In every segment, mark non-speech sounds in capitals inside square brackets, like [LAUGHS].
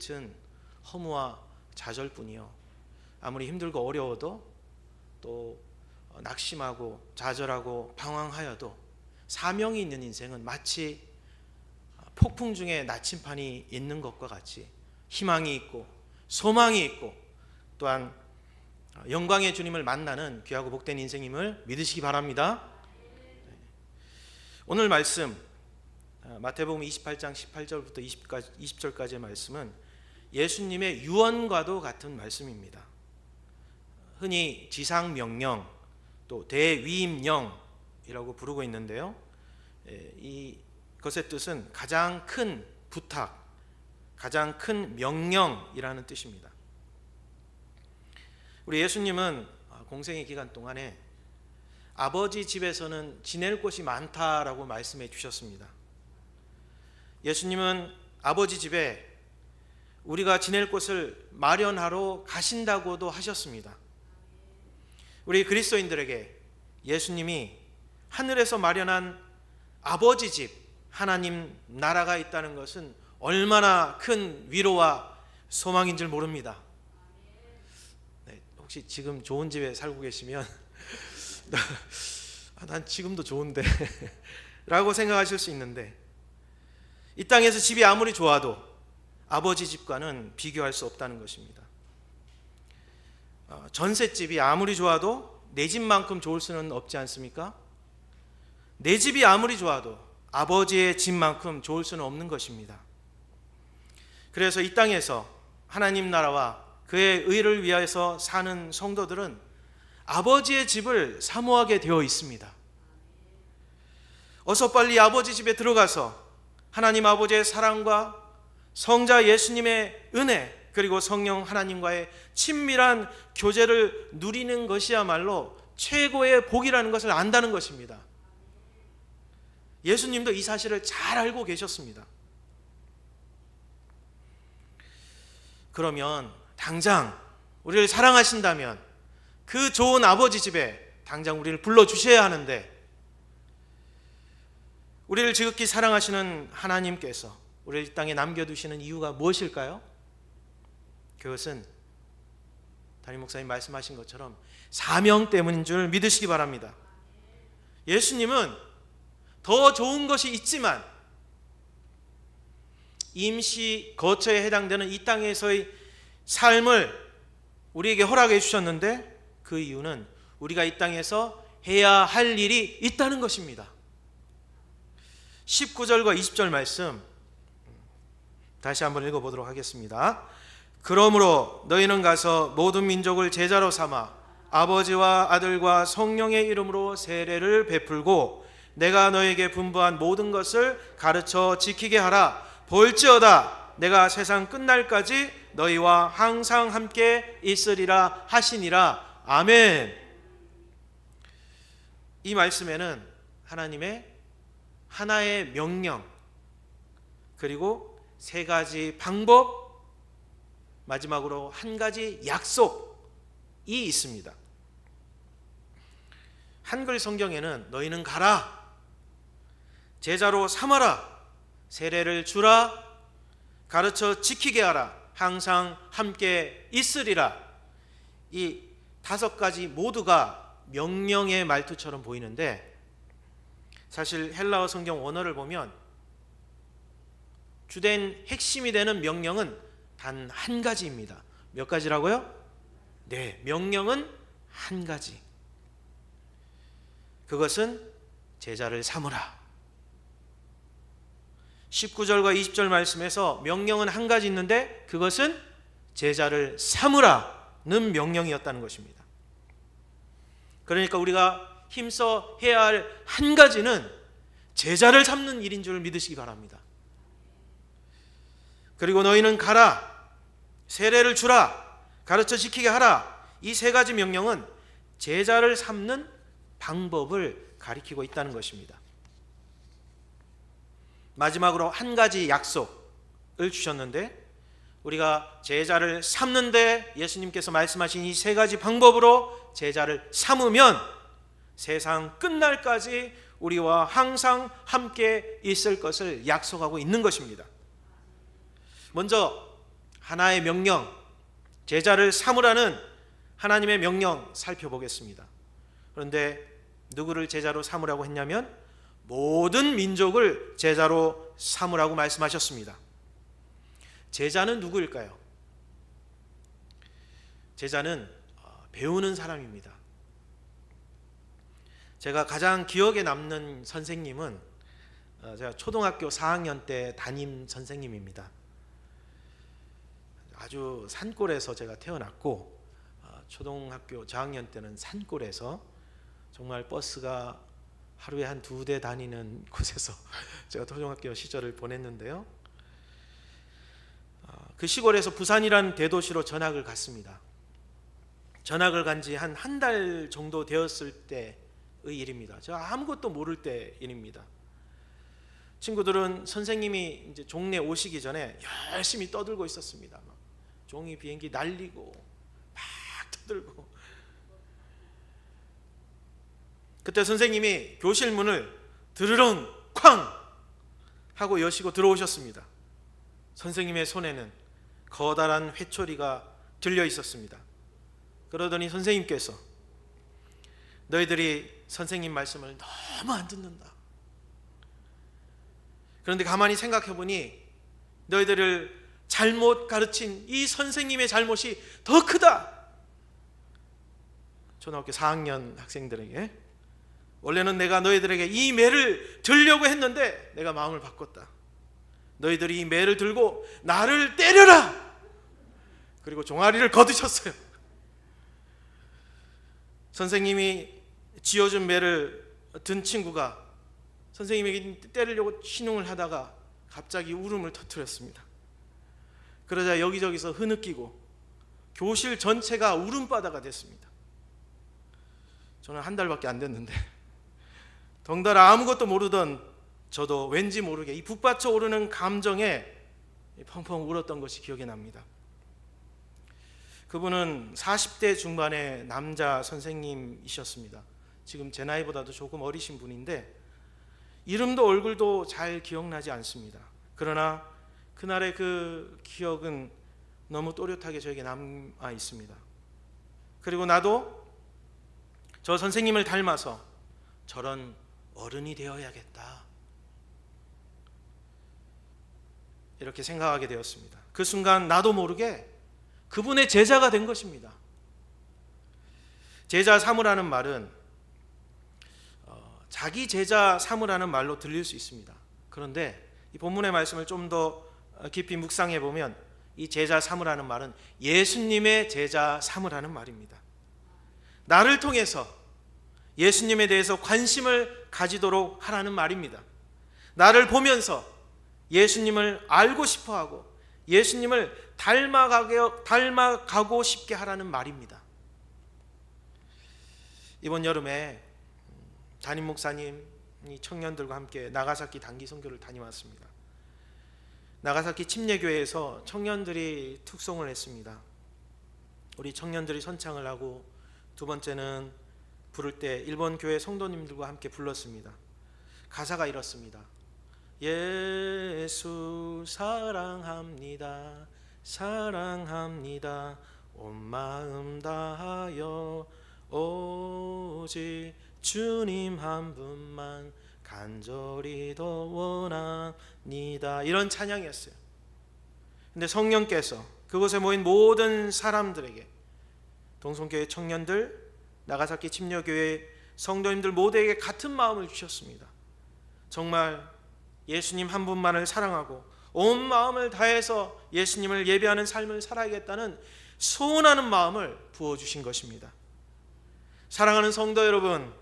끝은 허무와 좌절뿐이요. 아무리 힘들고 어려워도 또 낙심하고 좌절하고 방황하여도 사명이 있는 인생은 마치 폭풍 중에 나침판이 있는 것과 같이 희망이 있고 소망이 있고 또한 영광의 주님을 만나는 귀하고 복된 인생임을 믿으시기 바랍니다. 오늘 말씀 어, 마태복음 28장 18절부터 20까지, 20절까지의 말씀은 예수님의 유언과도 같은 말씀입니다. 흔히 지상 명령 또 대위임령이라고 부르고 있는데요. 예, 이것의 뜻은 가장 큰 부탁, 가장 큰 명령이라는 뜻입니다. 우리 예수님은 공생의 기간 동안에 아버지 집에서는 지낼 곳이 많다라고 말씀해 주셨습니다. 예수님은 아버지 집에 우리가 지낼 곳을 마련하러 가신다고도 하셨습니다. 우리 그리스도인들에게 예수님이 하늘에서 마련한 아버지 집, 하나님 나라가 있다는 것은 얼마나 큰 위로와 소망인 줄 모릅니다. 네, 혹시 지금 좋은 집에 살고 계시면 [LAUGHS] 아, 난 지금도 좋은데 [LAUGHS] 라고 생각하실 수 있는데 이 땅에서 집이 아무리 좋아도 아버지 집과는 비교할 수 없다는 것입니다. 어, 전셋집이 아무리 좋아도 내 집만큼 좋을 수는 없지 않습니까? 내 집이 아무리 좋아도 아버지의 집만큼 좋을 수는 없는 것입니다. 그래서 이 땅에서 하나님 나라와 그의 의를 위하여서 사는 성도들은 아버지의 집을 사모하게 되어 있습니다. 어서 빨리 아버지 집에 들어가서 하나님 아버지의 사랑과 성자 예수님의 은혜 그리고 성령 하나님과의 친밀한 교제를 누리는 것이야말로 최고의 복이라는 것을 안다는 것입니다. 예수님도 이 사실을 잘 알고 계셨습니다. 그러면 당장 우리를 사랑하신다면 그 좋은 아버지 집에 당장 우리를 불러 주셔야 하는데 우리를 지극히 사랑하시는 하나님께서 우리를 이 땅에 남겨두시는 이유가 무엇일까요? 그것은 담임 목사님 말씀하신 것처럼 사명 때문인 줄 믿으시기 바랍니다. 예수님은 더 좋은 것이 있지만 임시 거처에 해당되는 이 땅에서의 삶을 우리에게 허락해 주셨는데 그 이유는 우리가 이 땅에서 해야 할 일이 있다는 것입니다. 19절과 20절 말씀 다시 한번 읽어 보도록 하겠습니다. 그러므로 너희는 가서 모든 민족을 제자로 삼아 아버지와 아들과 성령의 이름으로 세례를 베풀고 내가 너에게 분부한 모든 것을 가르쳐 지키게 하라. 볼지어다 내가 세상 끝날까지 너희와 항상 함께 있으리라 하시니라. 아멘. 이 말씀에는 하나님의 하나의 명령 그리고 세 가지 방법 마지막으로 한 가지 약속이 있습니다. 한글 성경에는 너희는 가라 제자로 삼아라 세례를 주라 가르쳐 지키게 하라 항상 함께 있으리라 이 다섯 가지 모두가 명령의 말투처럼 보이는데 사실 헬라어 성경 원어를 보면 주된 핵심이 되는 명령은 단 한 가지입니다. 몇 가지라고요? 네, 명령은 한 가지. 그것은 제자를 삼으라. 19절과 20절 말씀에서 명령은 한 가지 있는데 그것은 제자를 삼으라는 명령이었다는 것입니다. 그러니까 우리가 힘써 해야 할 한 가지는 제자를 삼는 일인 줄 믿으시기 바랍니다. 그리고 너희는 가라, 세례를 주라, 가르쳐 지키게 하라. 이 세 가지 명령은 제자를 삼는 방법을 가리키고 있다는 것입니다. 마지막으로 한 가지 약속을 주셨는데 우리가 제자를 삼는데 예수님께서 말씀하신 이 세 가지 방법으로 제자를 삼으면 세상 끝날까지 우리와 항상 함께 있을 것을 약속하고 있는 것입니다. 먼저 하나의 명령, 제자를 삼으라는 하나님의 명령 살펴보겠습니다. 그런데 누구를 제자로 삼으라고 했냐면 모든 민족을 제자로 삼으라고 말씀하셨습니다. 제자는 누구일까요? 제자는 어, 배우는 사람입니다. 제가 가장 기억에 남는 선생님은 어, 제가 초등학교 4학년 때 담임 선생님입니다. 아주 산골에서 제가 태어났고 어, 초등학교 저학년 때는 산골에서 정말 버스가 하루에 한 두 대 다니는 [LAUGHS] 곳에서 제가 초등학교 시절을 보냈는데요. 어, 그 시골에서 부산이라는 대도시로 전학을 갔습니다. 전학을 간 지 한 한 달 정도 되었을 때의 일입니다. 제가 아무것도 모를 때 일입니다. 친구들은 선생님이 이제 종례 오시기 전에 열심히 떠들고 있었습니다. 막 종이 비행기 날리고 막 떠들고 그때 선생님이 교실 문을 드르렁 쾅 하고 여시고 들어오셨습니다. 선생님의 손에는 커다란 회초리가 들려 있었습니다. 그러더니 선생님께서 너희들이 선생님 말씀을 너무 안 듣는다. 그런데 가만히 생각해 보니 너희들을 잘못 가르친 이 선생님의 잘못이 더 크다. 초등학교 4학년 학생들에게 원래는 내가 너희들에게 이 매를 들려고 했는데 내가 마음을 바꿨다. 너희들이 이 매를 들고 나를 때려라. 그리고 종아리를 거두셨어요. 선생님이 쥐어준 매를 든 친구가 선생님에게 때리려고 신용을 하다가 갑자기 울음을 터뜨렸습니다. 그러자 여기저기서 흐느끼고 교실 전체가 울음바다가 됐습니다. 저는 한 달밖에 안 됐는데 [LAUGHS] 덩달아 아무것도 모르던 저도 왠지 모르게 이 북받쳐 오르는 감정에 펑펑 울었던 것이 기억이 납니다. 그분은 40대 중반의 남자 선생님이셨습니다. 지금 제 나이보다도 조금 어리신 분인데 이름도 얼굴도 잘 기억나지 않습니다. 그러나 그날의 그 기억은 너무 또렷하게 저에게 남아 있습니다. 그리고 나도 저 선생님을 닮아서 저런 어른이 되어야겠다. 이렇게 생각하게 되었습니다. 그 순간 나도 모르게 그분의 제자가 된 것입니다. 제자 삼으라는 말은 어, 자기 제자 삼으라는 말로 들릴 수 있습니다. 그런데 이 본문의 말씀을 좀 더 깊이 묵상해 보면 이 제자 삼으라는 말은 예수님의 제자 삼으라는 말입니다. 나를 통해서 예수님에 대해서 관심을 가지도록 하라는 말입니다. 나를 보면서 예수님을 알고 싶어 하고 예수님을 닮아가게, 닮아가고 싶게 하라는 말입니다. 이번 여름에 담임 목사님 청년들과 함께 나가사키 단기 선교를 다녀왔습니다. 나가사키 침례교회에서 청년들이 특송을 했습니다. 우리 청년들이 선창을 하고 두 번째는 부를 때 일본 교회 성도님들과 함께 불렀습니다. 가사가 이렇습니다. 예수 사랑합니다. 사랑합니다. 온 마음 다하여 오직 주님 한 분만 간절히 더 원합니다. 이런 찬양이었어요. 근데 성령께서 그곳에 모인 모든 사람들에게 동성교회 청년들, 나가사키 침례교회 성도님들 모두에게 같은 마음을 주셨습니다. 정말 예수님 한 분만을 사랑하고 온 마음을 다해서 예수님을 예배하는 삶을 살아야겠다는 소원하는 마음을 부어 주신 것입니다. 사랑하는 성도 여러분,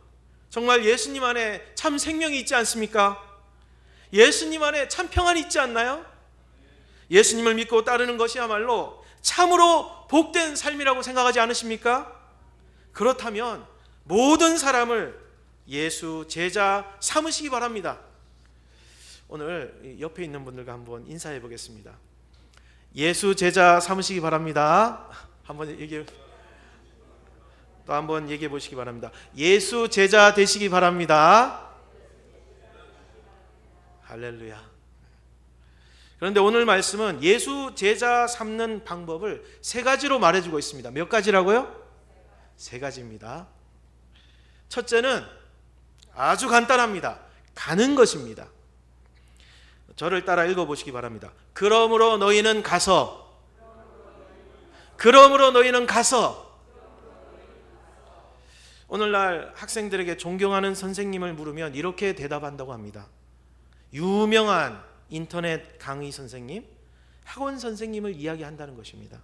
정말 예수님 안에 참 생명이 있지 않습니까? 예수님 안에 참 평안이 있지 않나요? 예수님을 믿고 따르는 것이야말로 참으로 복된 삶이라고 생각하지 않으십니까? 그렇다면 모든 사람을 예수 제자 삼으시기 바랍니다. 오늘 옆에 있는 분들과 한번 인사해 보겠습니다. 예수 제자 삼으시기 바랍니다. 한번 얘기해 또 한번 얘기해 보시기 바랍니다. 예수 제자 되시기 바랍니다. 할렐루야. 그런데 오늘 말씀은 예수 제자 삼는 방법을 세 가지로 말해주고 있습니다. 몇 가지라고요? 세 가지입니다. 첫째는 아주 간단합니다. 가는 것입니다. 저를 따라 읽어보시기 바랍니다. 그러므로 너희는 가서, 그러므로 너희는 가서, 오늘날 학생들에게 존경하는 선생님을 물으면 이렇게 대답한다고 합니다. 유명한 인터넷 강의 선생님, 학원 선생님을 이야기한다는 것입니다.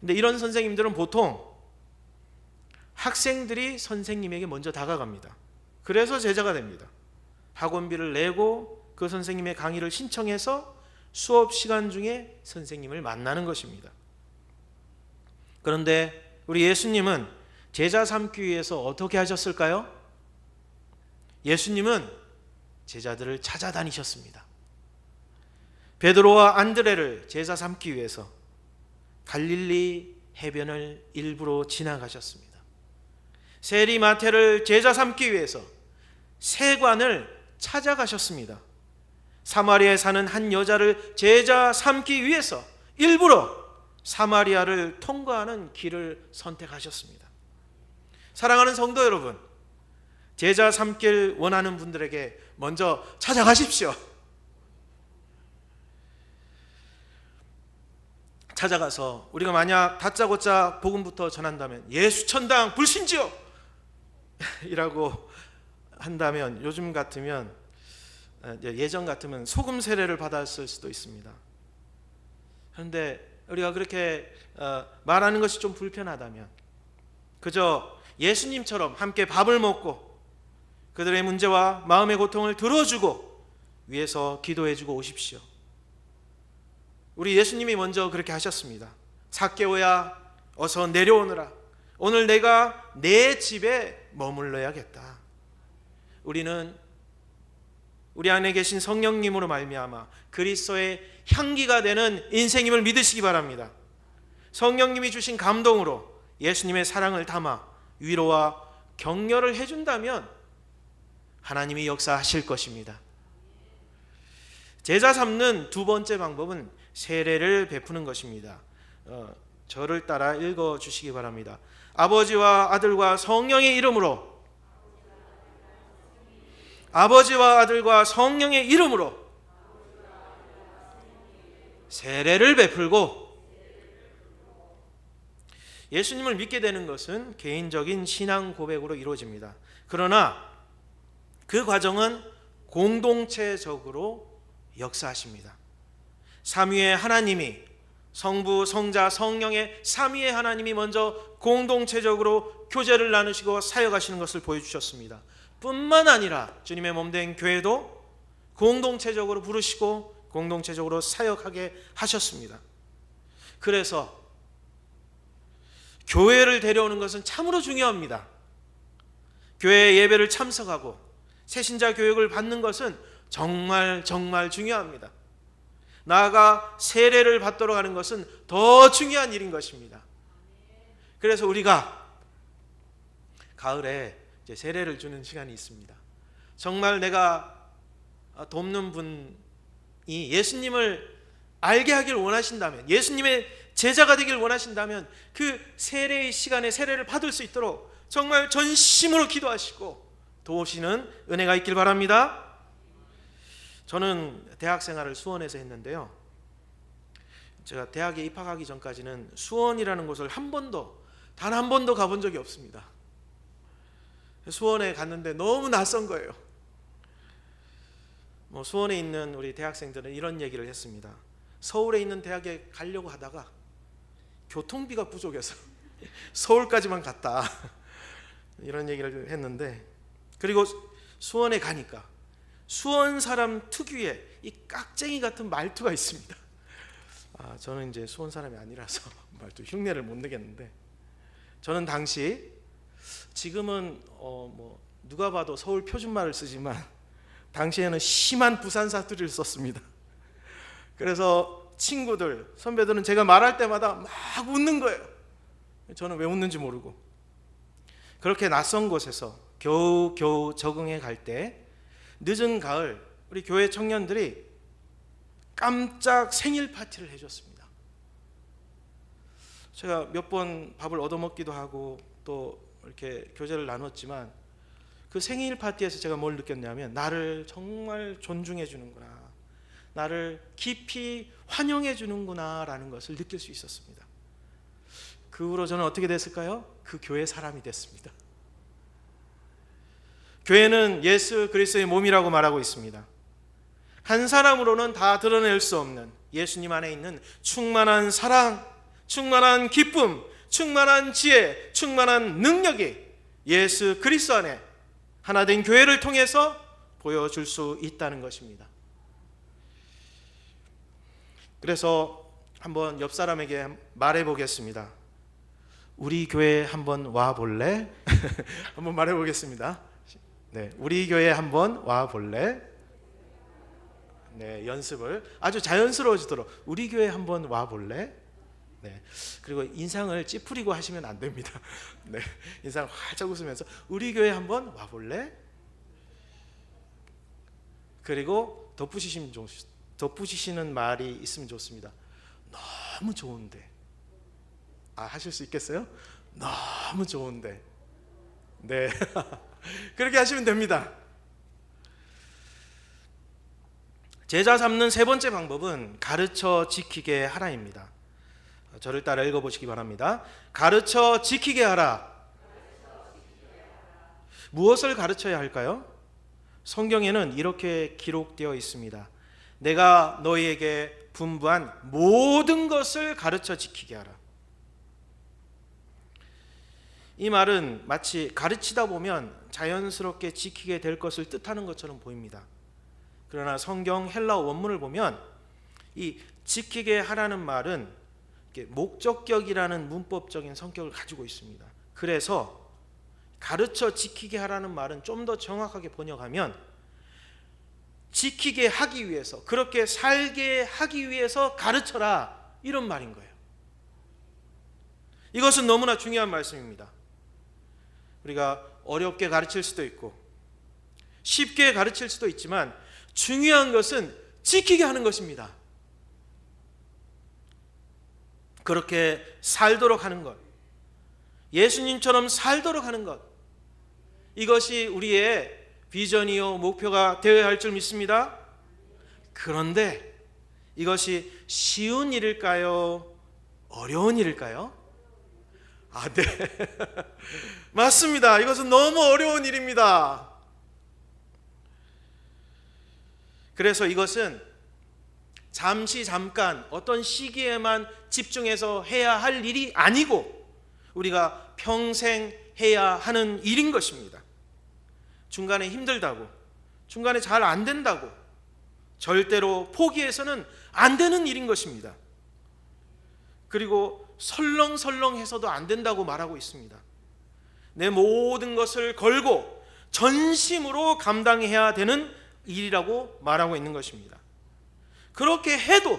근데 이런 선생님들은 보통 학생들이 선생님에게 먼저 다가갑니다. 그래서 제자가 됩니다. 학원비를 내고 그 선생님의 강의를 신청해서 수업 시간 중에 선생님을 만나는 것입니다. 그런데 우리 예수님은 제자 삼기 위해서 어떻게 하셨을까요? 예수님은 제자들을 찾아다니셨습니다. 베드로와 안드레를 제자 삼기 위해서 갈릴리 해변을 일부러 지나가셨습니다. 세리 마태를 제자 삼기 위해서 세관을 찾아가셨습니다. 사마리아에 사는 한 여자를 제자 삼기 위해서 일부러 사마리아를 통과하는 길을 선택하셨습니다. 사랑하는 성도 여러분, 제자 삼길 원하는 분들에게 먼저 찾아가십시오. 찾아가서 우리가 만약 다짜고짜 복음부터 전한다면 예수 천당 불신지요 [LAUGHS] 이라고 한다면 요즘 같으면 어, 예전 같으면 소금 세례를 받았을 수도 있습니다. 그런데 우리가 그렇게 어, 말하는 것이 좀 불편하다면 그저 예수님처럼 함께 밥을 먹고 그들의 문제와 마음의 고통을 들어주고 위에서 기도해주고 오십시오. 우리 예수님이 먼저 그렇게 하셨습니다. 사개오야 어서 내려오너라. 오늘 내가 내 집에 머물러야겠다. 우리는 우리 안에 계신 성령님으로 말미암아 그리스도의 향기가 되는 인생임을 믿으시기 바랍니다. 성령님이 주신 감동으로 예수님의 사랑을 담아 위로와 격려를 해준다면 하나님이 역사하실 것입니다. 제자 삼는 두 번째 방법은 세례를 베푸는 것입니다. 어, 저를 따라 읽어 주시기 바랍니다. 아버지와 아들과 성령의 이름으로 아버지와 아들과 성령의 이름으로 세례를 베풀고 예수님을 믿게 되는 것은 개인적인 신앙 고백으로 이루어집니다. 그러나 그 과정은 공동체적으로 역사하십니다. 삼위의 하나님이 성부, 성자, 성령의 삼위의 하나님이 먼저 공동체적으로 교제를 나누시고 사역하시는 것을 보여주셨습니다. 뿐만 아니라 주님의 몸된 교회도 공동체적으로 부르시고 공동체적으로 사역하게 하셨습니다. 그래서 교회를 데려오는 것은 참으로 중요합니다. 교회 예배를 참석하고 새신자 교육을 받는 것은 정말 정말 중요합니다. 나아가 세례를 받도록 하는 것은 더 중요한 일인 것입니다. 그래서 우리가 가을에 세례를 주는 시간이 있습니다. 정말 내가 돕는 분이 예수님을 알게 하길 원하신다면, 예수님의 제자가 되길 원하신다면 그 세례의 시간에 세례를 받을 수 있도록 정말 전심으로 기도하시고 도우시는 은혜가 있길 바랍니다. 저는 대학 생활을 수원에서 했는데요. 제가 대학에 입학하기 전까지는 수원이라는 곳을 한 번도 단 한 번도 가본 적이 없습니다. 수원에 갔는데 너무 낯선 거예요. 뭐 수원에 있는 우리 대학생들은 이런 얘기를 했습니다. 서울에 있는 대학에 가려고 하다가 교통비가 부족해서 [LAUGHS] 서울까지만 갔다. [LAUGHS] 이런 얘기를 했는데 그리고 수원에 가니까 수원 사람 특유의 이 깍쟁이 같은 말투가 있습니다. 아, 저는 이제 수원 사람이 아니라서 [LAUGHS] 말투 흉내를 못 내겠는데 저는 당시 지금은 어, 뭐 누가 봐도 서울 표준말을 쓰지만 당시에는 심한 부산 사투리를 썼습니다. 그래서 친구들, 선배들은 제가 말할 때마다 막 웃는 거예요. 저는 왜 웃는지 모르고 그렇게 낯선 곳에서 겨우 겨우 적응해 갈 때 늦은 가을 우리 교회 청년들이 깜짝 생일 파티를 해줬습니다. 제가 몇 번 밥을 얻어먹기도 하고 또 이렇게 교제를 나눴지만 그 생일 파티에서 제가 뭘 느꼈냐면 나를 정말 존중해 주는구나. 나를 깊이 환영해 주는구나라는 것을 느낄 수 있었습니다. 그 후로 저는 어떻게 됐을까요? 그 교회 사람이 됐습니다. 교회는 예수 그리스도의 몸이라고 말하고 있습니다. 한 사람으로는 다 드러낼 수 없는 예수님 안에 있는 충만한 사랑, 충만한 기쁨, 충만한 지혜, 충만한 능력이 예수 그리스도 안에 하나 된 교회를 통해서 보여줄 수 있다는 것입니다. 그래서 한번 옆 사람에게 말해 보겠습니다. 우리 교회 한번 와 볼래? [LAUGHS] 한번 말해 보겠습니다. 네, 우리 교회 한번 와 볼래? 네, 연습을 아주 자연스러워지도록 우리 교회 한번 와 볼래? 네. 그리고 인상을 찌푸리고 하시면 안 됩니다. [LAUGHS] 네. 인상 활짝 웃으면서 우리 교회 한번 와 볼래? 그리고 덧붙이시면 좋 덧붙이시는 말이 있으면 좋습니다. 너무 좋은데. 아, 하실 수 있겠어요? 너무 좋은데. 네. [LAUGHS] 그렇게 하시면 됩니다. 제자 삼는 세 번째 방법은 가르쳐 지키게 하라입니다. 저를 따라 읽어보시기 바랍니다. 가르쳐 지키게 하라. 무엇을 가르쳐야 할까요? 성경에는 이렇게 기록되어 있습니다. 내가 너희에게 분부한 모든 것을 가르쳐 지키게 하라. 이 말은 마치 가르치다 보면 자연스럽게 지키게 될 것을 뜻하는 것처럼 보입니다. 그러나 성경 헬라 원문을 보면 이 지키게 하라는 말은 목적격이라는 문법적인 성격을 가지고 있습니다. 그래서 가르쳐 지키게 하라는 말은 좀 더 정확하게 번역하면 지키게 하기 위해서 그렇게 살게 하기 위해서 가르쳐라 이런 말인 거예요. 이것은 너무나 중요한 말씀입니다. 우리가 어렵게 가르칠 수도 있고 쉽게 가르칠 수도 있지만 중요한 것은 지키게 하는 것입니다. 그렇게 살도록 하는 것. 예수님처럼 살도록 하는 것. 이것이 우리의 비전이요 목표가 되어야 할 줄 믿습니다. 그런데 이것이 쉬운 일일까요? 어려운 일일까요? 아, 네. [LAUGHS] 맞습니다. 이것은 너무 어려운 일입니다. 그래서 이것은 잠시 잠깐 어떤 시기에만 집중해서 해야 할 일이 아니고 우리가 평생 해야 하는 일인 것입니다. 중간에 힘들다고, 중간에 잘 안 된다고, 절대로 포기해서는 안 되는 일인 것입니다. 그리고 설렁설렁해서도 안 된다고 말하고 있습니다. 내 모든 것을 걸고 전심으로 감당해야 되는 일이라고 말하고 있는 것입니다. 그렇게 해도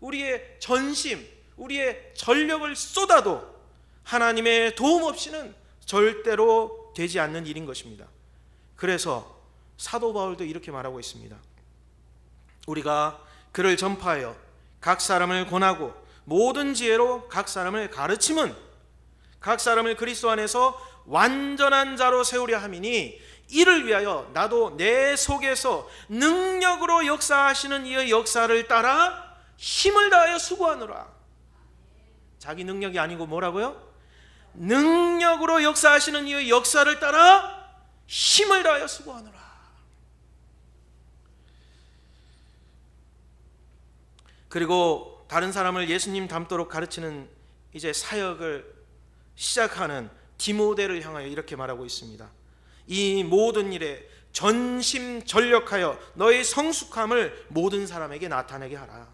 우리의 전심, 우리의 전력을 쏟아도 하나님의 도움 없이는 절대로 되지 않는 일인 것입니다. 그래서 사도 바울도 이렇게 말하고 있습니다. 우리가 그를 전파하여 각 사람을 권하고 모든 지혜로 각 사람을 가르침은 각 사람을 그리스도 안에서 완전한 자로 세우려 함이니 이를 위하여 나도 내 속에서 능력으로 역사하시는 이의 역사를 따라 힘을 다하여 수고하노라. 자기 능력이 아니고 뭐라고요? 능력으로 역사하시는 이의 역사를 따라 힘을 다하여 수고하노라. 그리고 다른 사람을 예수님 닮도록 가르치는 이제 사역을 시작하는 디모데를 향하여 이렇게 말하고 있습니다. 이 모든 일에 전심 전력하여 너의 성숙함을 모든 사람에게 나타내게 하라.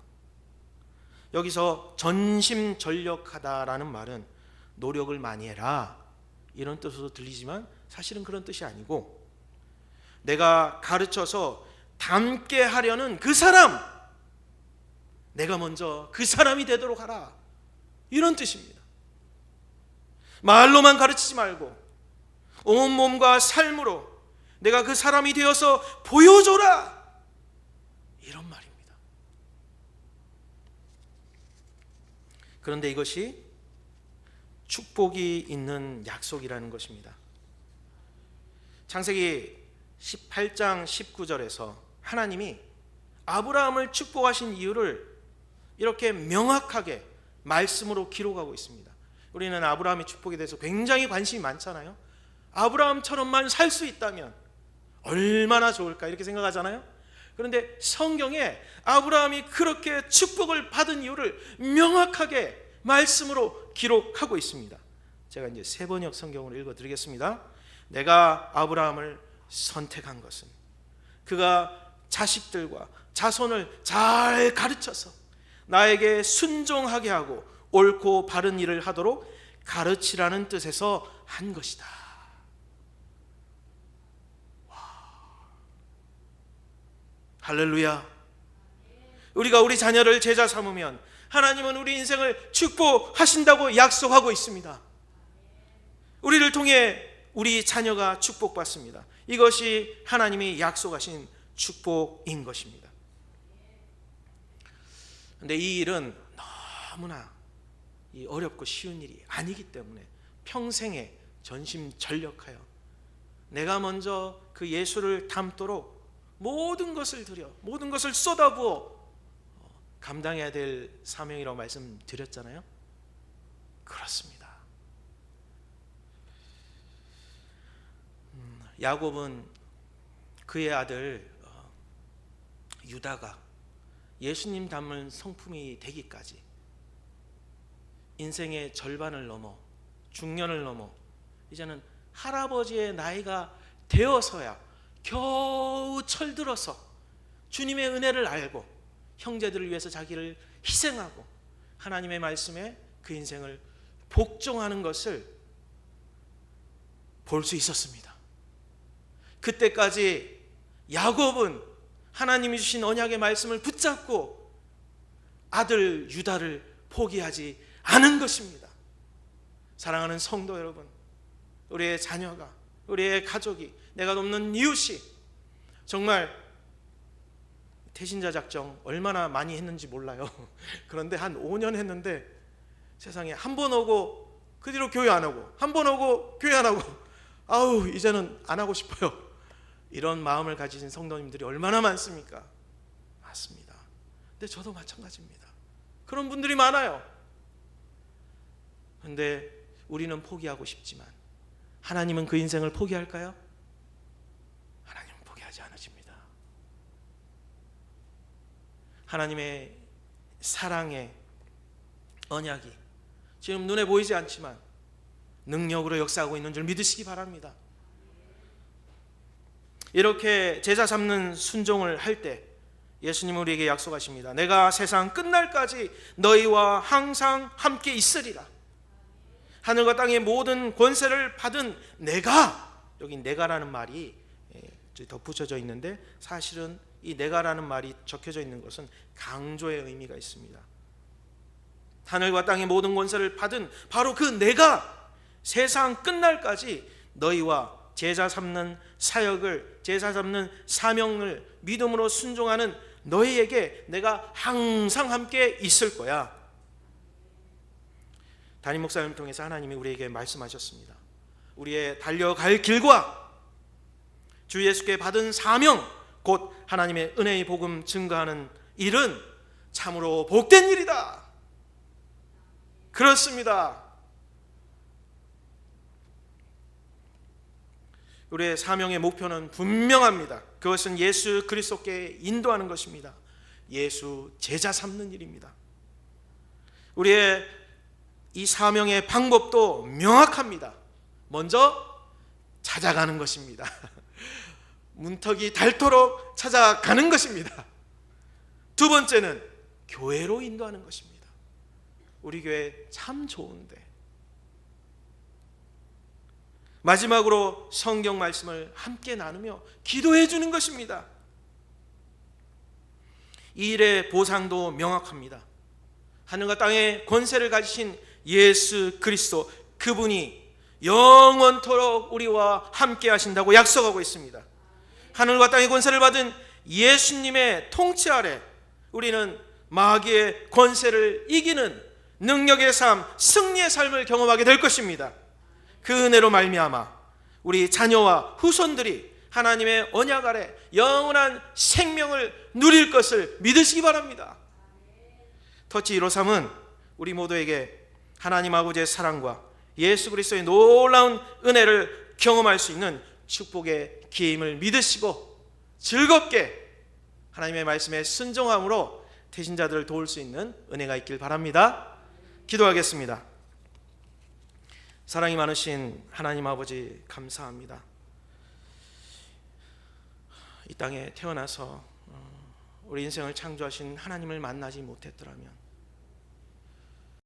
여기서 전심 전력하다라는 말은 노력을 많이 해라 이런 뜻으로 들리지만 사실은 그런 뜻이 아니고 내가 가르쳐서 닮게 하려는 그 사람 내가 먼저 그 사람이 되도록 하라. 이런 뜻입니다. 말로만 가르치지 말고 온몸과 삶으로 내가 그 사람이 되어서 보여줘라. 이런 말입니다. 그런데 이것이 축복이 있는 약속이라는 것입니다. 창세기 18장 19절에서 하나님이 아브라함을 축복하신 이유를 이렇게 명확하게 말씀으로 기록하고 있습니다. 우리는 아브라함의 축복에 대해서 굉장히 관심이 많잖아요. 아브라함처럼만 살 수 있다면 얼마나 좋을까 이렇게 생각하잖아요. 그런데 성경에 아브라함이 그렇게 축복을 받은 이유를 명확하게 말씀으로 기록하고 있습니다. 제가 이제 세 번역 성경으로 읽어 드리겠습니다. 내가 아브라함을 선택한 것은 그가 자식들과 자손을 잘 가르쳐서 나에게 순종하게 하고 옳고 바른 일을 하도록 가르치라는 뜻에서 한 것이다. 할렐루야. 우리가 우리 자녀를 제자 삼으면 하나님은 우리 인생을 축복하신다고 약속하고 있습니다. 우리를 통해 우리 자녀가 축복받습니다. 이것이 하나님이 약속하신 축복인 것입니다. 근데 이 일은 너무나 이 어렵고 쉬운 일이 아니기 때문에 평생에 전심 전력하여 내가 먼저 그 예수를 담도록 모든 것을 들여 모든 것을 쏟아부어 감당해야 될 사명이라고 말씀드렸잖아요. 그렇습니다. 음, 야곱은 그의 아들 어, 유다가 예수님 닮은 성품이 되기까지 인생의 절반을 넘어 중년을 넘어 이제는 할아버지의 나이가 되어서야 겨우 철들어서 주님의 은혜를 알고 형제들을 위해서 자기를 희생하고 하나님의 말씀에 그 인생을 복종하는 것을 볼 수 있었습니다. 그때까지 야곱은 하나님이 주신 언약의 말씀을 붙잡고 아들 유다를 포기하지 않은 것입니다. 사랑하는 성도 여러분, 우리의 자녀가, 우리의 가족이, 내가 돕는 이웃이 정말 태신자 작정 얼마나 많이 했는지 몰라요. [LAUGHS] 그런데 한 5년 했는데 세상에 한 번 오고 그 뒤로 교회 안 오고 한 번 오고 교회 안 하고 아우 이제는 안 하고 싶어요. 이런 마음을 가지신 성도님들이 얼마나 많습니까? 맞습니다. 근데 저도 마찬가지입니다. 그런 분들이 많아요. 근데 우리는 포기하고 싶지만 하나님은 그 인생을 포기할까요? 하나님은 포기하지 않으십니다. 하나님의 사랑의 언약이 지금 눈에 보이지 않지만 능력으로 역사하고 있는 줄 믿으시기 바랍니다. 이렇게 제자 삼는 순종을 할 때 예수님은 우리에게 약속하십니다. 내가 세상 끝날까지 너희와 항상 함께 있으리라. 하늘과 땅의 모든 권세를 받은 내가 여기 내가라는 말이 예, 덧붙여져 있는데 사실은 이 내가라는 말이 적혀져 있는 것은 강조의 의미가 있습니다. 하늘과 땅의 모든 권세를 받은 바로 그 내가 세상 끝날까지 너희와 제자 삼는 사역을 제사 삼는 사명을 믿음으로 순종하는 너희에게 내가 항상 함께 있을 거야. 담임 목사님 통해서 하나님이 우리에게 말씀하셨습니다. 우리의 달려갈 길과 주 예수께 받은 사명 곧 하나님의 은혜의 복음 증거하는 일은 참으로 복된 일이다. 그렇습니다. 우리의 사명의 목표는 분명합니다. 그것은 예수 그리스도께 인도하는 것입니다. 예수 제자 삼는 일입니다. 우리의 이 사명의 방법도 명확합니다. 먼저 찾아가는 것입니다. [LAUGHS] 문턱이 닳도록 찾아가는 것입니다. 두 번째는 교회로 인도하는 것입니다. 우리 교회 참 좋은데 마지막으로 성경 말씀을 함께 나누며 기도해 주는 것입니다. 이 일의 보상도 명확합니다. 하늘과 땅의 권세를 가지신 예수 그리스도 그분이 영원토록 우리와 함께 하신다고 약속하고 있습니다. 하늘과 땅의 권세를 받은 예수님의 통치 아래 우리는 마귀의 권세를 이기는 능력의 삶, 승리의 삶을 경험하게 될 것입니다. 그 은혜로 말미암아 우리 자녀와 후손들이 하나님의 언약 아래 영원한 생명을 누릴 것을 믿으시기 바랍니다. 터치 153은 우리 모두에게 하나님 아버지의 사랑과 예수 그리스도의 놀라운 은혜를 경험할 수 있는 축복의 기임을 믿으시고 즐겁게 하나님의 말씀에 순종함으로 대신자들을 도울 수 있는 은혜가 있길 바랍니다. 기도하겠습니다. 사랑이 많으신 하나님 아버지 감사합니다. 이 땅에 태어나서 어, 우리 인생을 창조하신 하나님을 만나지 못했더라면